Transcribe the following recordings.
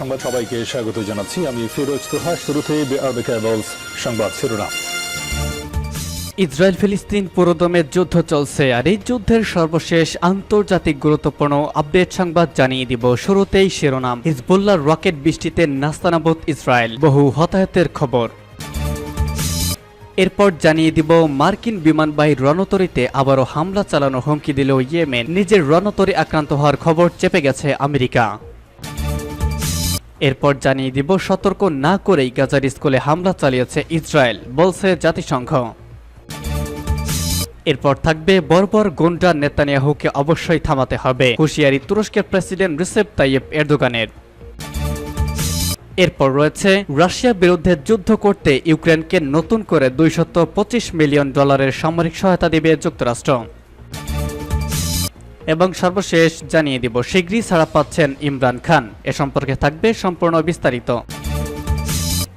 সংবাদ সবাইকে স্বাগত জানাচ্ছি। আমি ফিরোজ তোহা শুরুতে সংবাদ শিরোনাম। ইসরায়েল ফিলিস্তিন পুরোদমের যুদ্ধ চলছে আর এই যুদ্ধের সর্বশেষ আন্তর্জাতিক গুরুত্বপূর্ণ আপডেট সংবাদ জানিয়ে দিব শুরুতেই শিরোনাম। হিজবুল্লার রকেট বৃষ্টিতে নাস্তানাবুদ ইসরায়েল। বহু হতাহতের খবর। এরপর জানিয়ে দিব, মার্কিন বিমানবাহী রণতরীতে আবারও হামলা চালানো হুমকি দিল ইয়েমেন। নিজের রণতরী আক্রান্ত হওয়ার খবর চেপে গেছে আমেরিকা। এরপর জানিয়ে দিব, সতর্ক না করেই গাজার স্কুলে হামলা চালিয়েছে ইসরায়েল, বলছে জাতিসংঘ। এরপর থাকবে, বর্বর গুন্ডা নেতানিয়াহুকে অবশ্যই থামাতে হবে, হুঁশিয়ারি তুরস্কের প্রেসিডেন্ট রিসেপ তাইয়েব এরদোগানের। এরপর রয়েছে, রাশিয়ার বিরুদ্ধে যুদ্ধ করতে ইউক্রেনকে নতুন করে দুইশত মিলিয়ন ডলারের সামরিক সহায়তা দেবে যুক্তরাষ্ট্র। এবং সর্বশেষ জানিয়ে দিব শিগগিরই ছাড়া পাচ্ছেন ইমরান খান। এ সম্পর্কে থাকবে সম্পূর্ণ বিস্তারিত।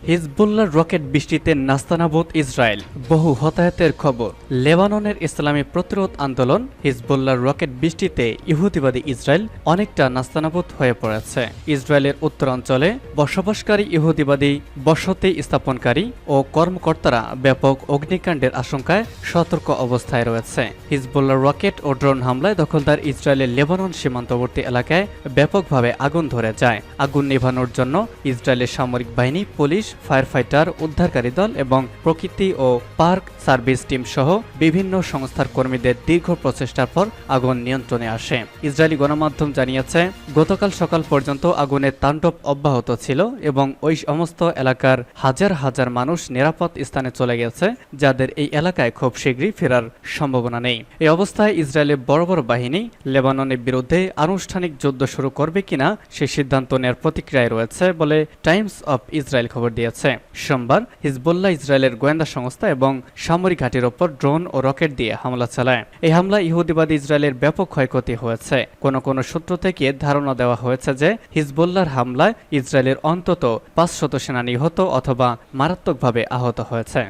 হিজবুল্লার রকেট বৃষ্টিতে নাস্তানাবুদ ইসরায়েল। বহু হতাহতের খবর। লেবাননের ইসলামী প্রতিরোধ আন্দোলন হিজবুল্লার রকেট বৃষ্টিতে ইহুদিবাদী ইসরায়েল অনেকটা নাস্তানাবুদ হয়ে পড়েছে। ইসরায়েলের উত্তরাঞ্চলে বসবাসকারী ইহুদিবাদী বসতি স্থাপনকারী ও কর্মকর্তারা ব্যাপক অগ্নিকাণ্ডের আশঙ্কায় সতর্ক অবস্থায় রয়েছে। হিজবুল্লার রকেট ও ড্রোন হামলায় দখলদার ইসরায়েলের লেবানন সীমান্তবর্তী এলাকায় ব্যাপকভাবে আগুন ধরে যায়। আগুন নেভানোর জন্য ইসরায়েলের সামরিক বাহিনী, পুলিশ ফায়ার ফাইটার উদ্ধারকারী দল এবং প্রকৃতি ও পার্ক সার্ভিস টিম সহ বিভিন্ন সংস্থার কর্মীদের দীর্ঘ প্রচেষ্টার পর আগুন নিয়ন্ত্রণে আসে। ইসরায়েলি গণমাধ্যম জানিয়েছে, গতকাল সকাল পর্যন্ত আগুনের তাণ্ডব অব্যাহত ছিল এবং ওই সমস্ত এলাকার হাজার হাজার মানুষ নিরাপদ স্থানে চলে গেছে, যাদের এই এলাকায় খুব শীঘ্রই ফেরার সম্ভাবনা নেই। এই অবস্থায় ইসরায়েলের বড় বড় বাহিনী লেবাননের বিরুদ্ধে আনুষ্ঠানিক যুদ্ধ শুরু করবে কিনা সে সিদ্ধান্ত নেওয়ার প্রতিক্রিয়ায় রয়েছে বলে টাইমস অব ইসরায়েল খবর দিয়েছে। সোমবার হিজবুল্লাহ ইসরায়েলের গোয়েন্দা সংস্থা এবং সামরিক ঘাটির ওপর ড্রোন ও রকেট দিয়ে হামলা চালায়। এই হামলা ইহুদিবাদী ইসরায়েলের ব্যাপক ক্ষয়ক্ষতি হয়েছে। কোন কোন সূত্র থেকে ধারণা দেওয়া হয়েছে যে হিজবুল্লাহর হামলায় ইসরায়েলের অন্তত পাঁচশত সেনা নিহত অথবা মারাত্মকভাবে আহত হয়েছে।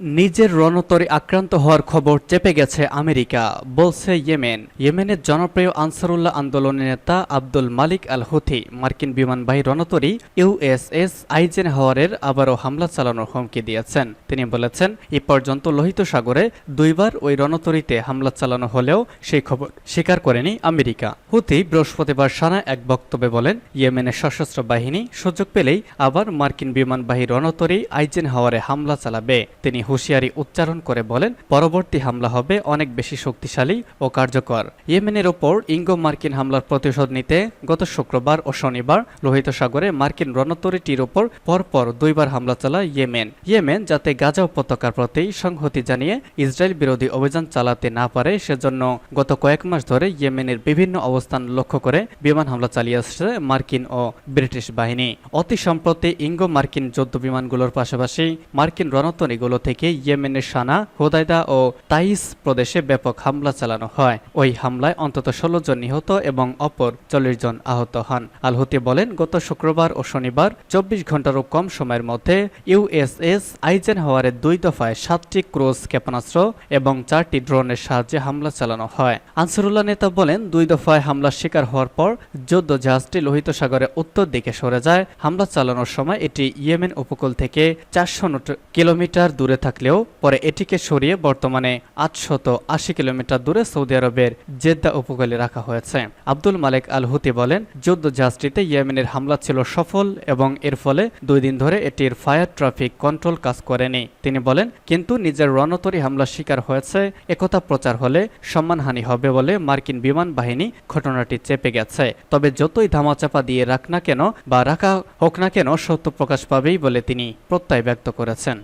নিজের রণতরে আক্রান্ত হওয়ার খবর চেপে গেছে আমেরিকা, বলছে ইয়েমেন। ইয়েমেনের জনপ্রিয় আনসারুল্লাহ আন্দোলনের নেতা আব্দুল মালিক আল হুথি মার্কিন বিমানবাহী রণতরী ইউএসএস আইজেন হাওয়ারের আবারও হামলা চালানোর হুমকি দিয়েছেন। তিনি বলেছেন, এ পর্যন্ত লোহিত সাগরে দুইবার ওই রণতরীতে হামলা চালানো হলেও সেই খবর স্বীকার করেনি আমেরিকা। হুথি বৃহস্পতিবার সানা এক বক্তব্যে বলেন, ইয়েমেনের সশস্ত্র বাহিনী সুযোগ পেলেই আবার মার্কিন বিমানবাহী রণতরী আইজেন হাওয়ারে হামলা চালাবে। তিনি হুঁশিয়ারি উচ্চারণ করে বলেন, পরবর্তী হামলা হবে অনেক বেশি শক্তিশালী ও কার্যকর। ইয়েমেনের ওপর ইঙ্গো মার্কিন হামলার প্রতিশোধ নিতে গত শুক্রবার ও শনিবার লোহিত সাগরে মার্কিন রণতরীটির ওপর পরপর দুইবার হামলা চালায় ইয়েমেন। ইয়েমেন যাতে গাজা উপত্যকার প্রতি সংহতি জানিয়ে ইসরায়েল বিরোধী অভিযান চালাতে না পারে, সেজন্য গত কয়েক মাস ধরে ইয়েমেনের বিভিন্ন অবস্থান লক্ষ্য করে বিমান হামলা চালিয়ে আসছে মার্কিন ও ব্রিটিশ বাহিনী। অতি সম্প্রতি ইঙ্গো মার্কিন যুদ্ধ বিমানগুলোর পাশাপাশি মার্কিন রণতরীগুলো থেকে ইয়েমেনের সানা হোদাইদা ও তাইস প্রদেশে ব্যাপক হামলা চালানো হয়। ওই হামলায় অন্তত ষোলো জন নিহত এবং অপর চল্লিশ জন আহত হন। আলহুতি বলেন, গত শুক্রবার ও শনিবার চব্বিশ ঘন্টারও কম সময়ের মধ্যে ইউএসএস আইজেন হাওয়ারের দুই দফায় সাতটি ক্রুজ ক্ষেপণাস্ত্র এবং চারটি ড্রোনের সাহায্যে হামলা চালানো হয়। আনসারুল্লাহ নেতা বলেন, দুই দফায় হামলার শিকার হওয়ার পর যুদ্ধ জাহাজটি লোহিত সাগরের উত্তর দিকে সরে যায়। হামলা চালানোর সময় এটি ইয়েমেন উপকূল থেকে চারশো কিলোমিটার দূরে থাকলেও পরে এটিকে সরিয়ে বর্তমানে আটশত আশি কিলোমিটার দূরে সৌদি আরবের জেদ্দা উপকূলে রাখা হয়েছে। আব্দুল মালেক আল হুতি বলেন যুদ্ধ জাহাজটিতে ইয়েমেনের হামলা ছিল সফল এবং এর ফলে দুই দিন ধরে এটির ফায়ার ট্রাফিক কন্ট্রোল কাজ করেনি। তিনি বলেন, কিন্তু নিজের রণতরী হামলার শিকার হয়েছে, একথা প্রচার হলে সম্মানহানি হবে বলে মার্কিন বিমান বাহিনী ঘটনাটি চেপে গেছে। তবে যতই ধামাচাপা দিয়ে রাখ না কেন বা রাখা হোক না কেন, সত্য প্রকাশ পাবেই বলে তিনি প্রত্যয় ব্যক্ত করেছেন।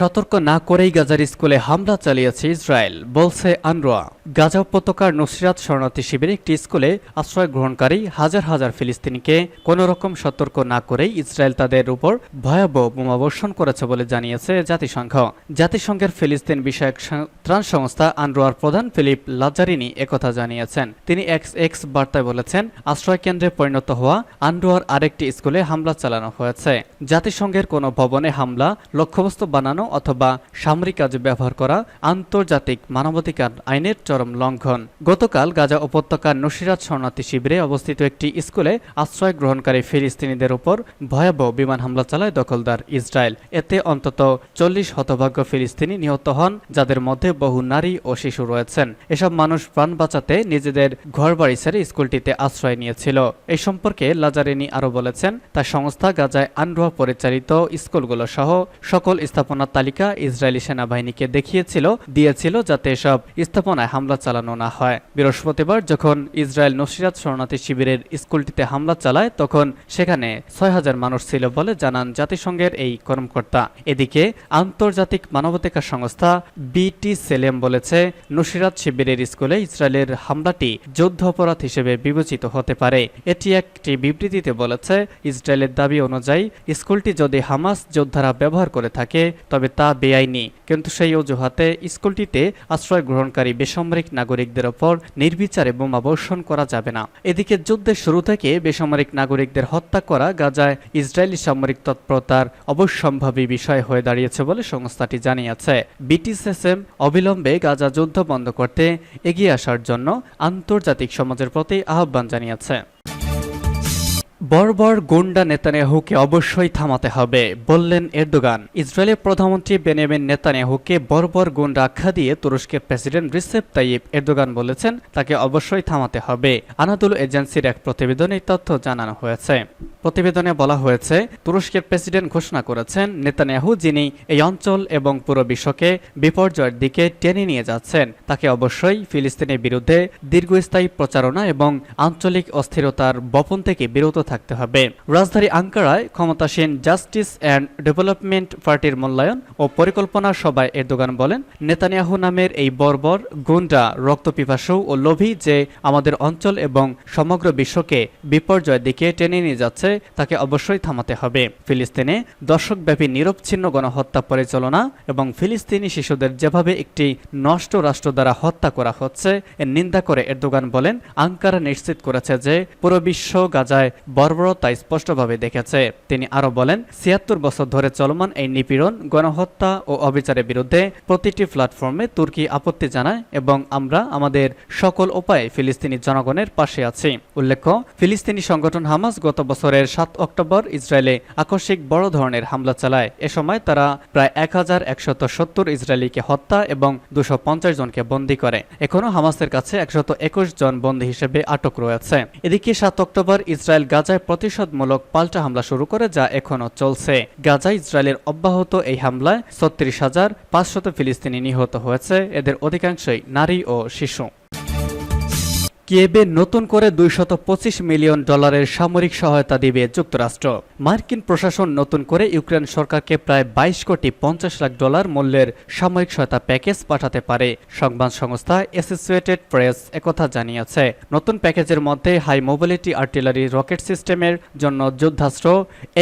সতর্ক না করেই গাজার স্কুলে হামলা চালিয়েছে ইসরায়েল, বলছে আনরোয়া। গাজা উপত্যকার নুসরাত শরণার্থী শিবিরে একটি স্কুলে আশ্রয় গ্রহণকারী হাজার হাজার ফিলিস্তিনিকে কোনো রকম সতর্ক না করেই ইসরায়েল তাদের উপর ভয়াবহ বোমাবর্ষণ করেছে বলে জানিয়েছে জাতিসংঘ। জাতিসংঘের ফিলিস্তিন বিষয়ক ত্রাণ সংস্থা আনরোয়ার প্রধান ফিলিপ লাজারিনি একথা জানিয়েছেন। তিনি এক্স এক্স বার্তায় বলেছেন, আশ্রয় কেন্দ্রে পরিণত হওয়া আনরোয়ার আরেকটি স্কুলে হামলা চালানো হয়েছে। জাতিসংঘের কোনো ভবনে হামলা, লক্ষ্যবস্তু বানানো অথবা সামরিক কাজে ব্যবহার করা আন্তর্জাতিক মানবাধিকার আইনের চরম লঙ্ঘন। গতকাল গাজা উপত্যকার নসিরাত শরণার্থী শিবিরে অবস্থিত একটি স্কুলে আশ্রয় গ্রহণকারী ফিলিস্তিনিদের উপর ভয়াবহ বিমান হামলা চালায় দখলদার ইসরায়েল। এতে অন্তত চল্লিশ হতভাগ্য ফিলিস্তিনি নিহত হন, যাদের মধ্যে বহু নারী ও শিশু রয়েছেন। এসব মানুষ প্রাণ বাঁচাতে নিজেদের ঘরবাড়ি ছেড়ে স্কুলটিতে আশ্রয় নিয়েছিল। এই সম্পর্কে লাজারিনি আরও বলেছেন, তার সংস্থা গাজায় আনরোয়া পরিচালিত স্কুলগুলো সহ সকল স্থাপনার তালিকা ইসরায়েলি সেনাবাহিনীকে দেখিয়েছিল, দিয়েছিল যাতে এসব স্থাপনায় হামলা চালানো না হয়। বৃহস্পতিবার যখন ইসরায়েল নসিরাত শরণার্থী শিবিরের স্কুলটিতে হামলা চালায়, তখন সেখানে ছয় হাজার মানুষ ছিল বলে জানান জাতিসংঘের এই কর্মকর্তা। এদিকে আন্তর্জাতিক মানবাধিকার সংস্থা বিটি সেলেম বলেছে, নসিরাত শিবিরের স্কুলে ইসরায়েলের হামলাটি যুদ্ধ অপরাধ হিসেবে বিবেচিত হতে পারে। এটি একটি বিবৃতিতে বলেছে, ইসরায়েলের দাবি অনুযায়ী, স্কুলটি যদি হামাস যোদ্ধারা ব্যবহার করে থাকে, তবে তা বেআইনি। কিন্তু সেই অজুহাতে স্কুলটিতে আশ্রয় গ্রহণকারী বেসামরিক নাগরিকদের ওপর নির্বিচারে বোমা বর্ষণ করা যাবে না। এদিকে যুদ্ধের শুরু থেকে বেসামরিক নাগরিকদের হত্যা করা গাজায় ইসরায়েলি সামরিক তৎপরতার অবশ্যম্ভাবী বিষয় হয়ে দাঁড়িয়েছে বলে সংস্থাটি জানিয়েছে। বিটিসএসএম অবিলম্বে গাজা যুদ্ধ বন্ধ করতে এগিয়ে আসার জন্য আন্তর্জাতিক সমাজের প্রতি আহ্বান জানিয়েছে। বর্বর গুন্ডা নেতানিয়াহুকে অবশ্যই থামাতে হবে, বললেন এরদোগান। ইসরায়েলের প্রধানমন্ত্রী বেনিয়ামিন নেতানিয়াহুকে বর্বর গুন্ডা আখ্যা দিয়ে তুরস্কের প্রেসিডেন্ট রিসেপ তাইয়িপ এরদোগান বলেছেন, তাকে অবশ্যই থামাতে হবে। আনাদুল এজেন্সির এক প্রতিবেদনে তথ্য জানানো হয়েছে। প্রতিবেদনে বলা হয়েছে, তুরস্কের প্রেসিডেন্ট ঘোষণা করেছেন নেতানিয়াহু যিনি এই অঞ্চল এবং পুরো বিশ্বকে বিপর্যয়ের দিকে টেনে নিয়ে যাচ্ছেন, তাকে অবশ্যই ফিলিস্তিনের বিরুদ্ধে দীর্ঘস্থায়ী প্রচারণা এবং আঞ্চলিক অস্থিরতার বপন থেকে বিরত থাকতে হবে। রাজধানী আঙ্কারায় ক্ষমতাসীন জাস্টিস অ্যান্ড ডেভেলপমেন্ট পার্টির মূল্যায়ন ও পরিকল্পনা সভায় এরদোগান বলেন, নেতানিয়াহু নামের এই বর্বর গুন্ডা রক্তপিপাসু ও লোভী যে আমাদের অঞ্চল এবং সমগ্র বিশ্বকে বিপর্যয়ের দিকে টেনে নিয়ে যাচ্ছে, তাকে অবশ্যই থামাতে হবে। ফিলিস্তিনে দর্শকব্যাপী নিরবচ্ছিন্ন গণহত্যা পরিচালনা এবং ফিলিস্তিনি শিশুদের যেভাবে একটি নষ্ট রাষ্ট্র দ্বারা হত্যা করা হচ্ছে, এর নিন্দা করে এরদোগান বলেন, আঙ্কারা নিশ্চিত করেছে যে পুরো বিশ্ব গাজায় বর্বরতা স্পষ্টভাবে দেখেছে। তিনি আরও বলেন, ছিয়াত্তর বছর ধরে চলমান এই নিপীড়ন, গণহত্যা ও অবিচারের বিরুদ্ধে প্রতিটি প্ল্যাটফর্মে তুর্কি আপত্তি জানায় এবং আমরা আমাদের সকল উপায়ে ফিলিস্তিনি জনগণের পাশে আছি। উল্লেখ্য, ফিলিস্তিনি সংগঠন হামাস গত বছরের সাত অক্টোবর ইসরায়েলে আকস্মিক বড় ধরনের হামলা চালায়। এ সময় তারা প্রায় এক হাজার একশত সত্তর ইসরায়েলিকে হত্যা এবং দুশো পঞ্চাশ জনকে বন্দী করে। এখনও হামাসের কাছে একশত একুশ জন বন্দী হিসেবে আটক রয়েছে। এদিকে সাত অক্টোবর ইসরায়েল গাজায় প্রতিশোধমূলক পাল্টা হামলা শুরু করে যা এখনও চলছে। গাজায় ইসরায়েলের অব্যাহত এই হামলায় ছত্রিশ হাজার পাঁচশত ফিলিস্তিনি নিহত হয়েছে। এদের অধিকাংশই নারী ও শিশু। কিয়েবে নতুন করে দুইশত মিলিয়ন ডলারের সামরিক সহায়তা দিবে যুক্তরাষ্ট্র। মার্কিন প্রশাসন নতুন করে ইউক্রেন সরকারকে প্রায় বাইশ কোটি পঞ্চাশ লাখ ডলার মূল্যের সামরিক সহায়তা প্যাকেজ পাঠাতে পারে, সংবাদ সংস্থা অ্যাসোসিয়েটেড প্রেস একথা জানিয়েছে। নতুন প্যাকেজের মধ্যে হাই মোবিলিটি আর্টিলারি রকেট সিস্টেমের জন্য যুদ্ধাস্ত্র,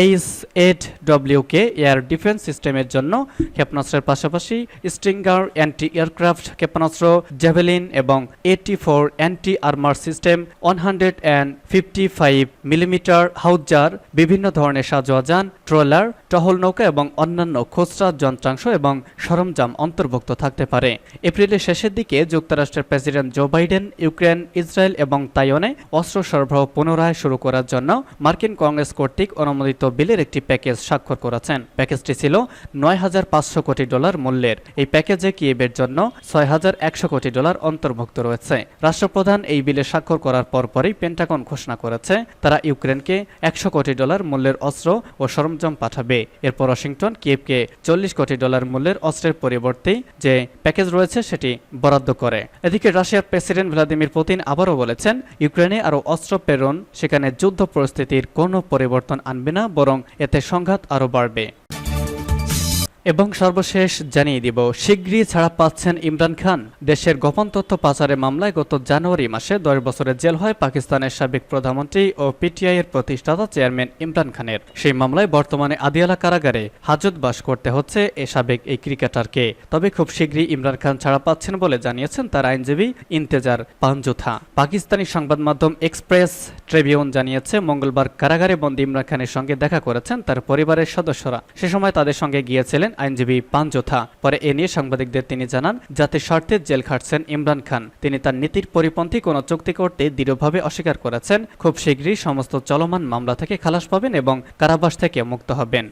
এইচ এইট ডব্লিউকে এয়ার ডিফেন্স সিস্টেমের জন্য ক্ষেপণাস্ত্রের পাশাপাশি স্ট্রিঙ্গার অ্যান্টি এয়ারক্রাফট ক্ষেপণাস্ত্র জেভেলিন এবং এটি four anti armour system one hundred and fifty five millimetre howitzer বিভিন্ন ধরনের সাজোয়াজান, ট্রলার, টহল নৌকা এবং অন্যান্য খুচরা যন্ত্রাংশ এবং সরঞ্জাম অন্তর্ভুক্ত থাকতে পারে। এপ্রিলের শেষের দিকে যুক্তরাষ্ট্রের president Joe Biden Ukraine, Israel এবং তাইওয়ানে অস্ত্র সরবরাহ পুনরায় শুরু করার জন্য মার্কিন কংগ্রেস কর্তৃক অনুমোদিত বিলের একটি প্যাকেজ স্বাক্ষর করেছেন। প্যাকেজটি ছিল নয় হাজার পাঁচশো কোটি ডলার মূল্যের। এই প্যাকেজে কিয়েবের জন্য ছয় হাজার একশো কোটি ডলার অন্তর্ভুক্ত রয়েছে। রাষ্ট্রপ্রধান এই বিলে স্বাক্ষর করার পরপরই পেন্টাগন ঘোষণা করেছে, তারা ইউক্রেনকে একশো কোটি ডলার মূল্যের অস্ত্র ও সরঞ্জাম পাঠাবে। এরপর ওয়াশিংটন কিয়েভকে চল্লিশ কোটি ডলার মূল্যের অস্ত্রের পরিবর্তে যে প্যাকেজ রয়েছে সেটি বরাদ্দ করে। এদিকে রাশিয়ার প্রেসিডেন্ট ভ্লাদিমির পুতিন আবারও বলেছেন, ইউক্রেনে আরও অস্ত্র প্রেরণ, সেখানে যুদ্ধ পরিস্থিতির কোনো পরিবর্তন আনবে না, বরং এতে সংঘাত আরও বাড়বে। এবং সর্বশেষ জানিয়ে দিব শীঘ্রই ছাড়া পাচ্ছেন ইমরান খান। দেশের গোপন তথ্য পাচারের মামলায় গত জানুয়ারি মাসে দশ বছরের জেল হয় পাকিস্তানের সাবেক প্রধানমন্ত্রী ও পিটিআই এর প্রতিষ্ঠাতা চেয়ারম্যান ইমরান খানের। সেই মামলায় বর্তমানে আদিয়ালা কারাগারে হাজত বাস করতে হচ্ছে এ সাবেক এই ক্রিকেটারকে। তবে খুব শীঘ্রই ইমরান খান ছাড়া পাচ্ছেন বলে জানিয়েছেন তার আইনজীবী ইন্তেজার পাঞ্জুথা। পাকিস্তানি সংবাদ মাধ্যম এক্সপ্রেস ট্রিবিউন জানিয়েছে, মঙ্গলবার কারাগারে বন্দী ইমরান খানের সঙ্গে দেখা করেছেন তার পরিবারের সদস্যরা। সে সময় তাদের সঙ্গে গিয়েছিলেন আইনজীবী পানজোথা। পরে এ নিয়ে সাংবাদিকদের তিনি জানান জাতির স্বার্থে জেল খাটছেন ইমরান খান। তিনি তার নীতির পরিপন্থী কোনো চুক্তি করতে দৃঢ়ভাবে অস্বীকার করেছেন। খুব শীঘ্রই সমস্ত চলমান মামলা থেকে খালাস পাবেন এবং কারাবাস থেকে মুক্ত হবেন।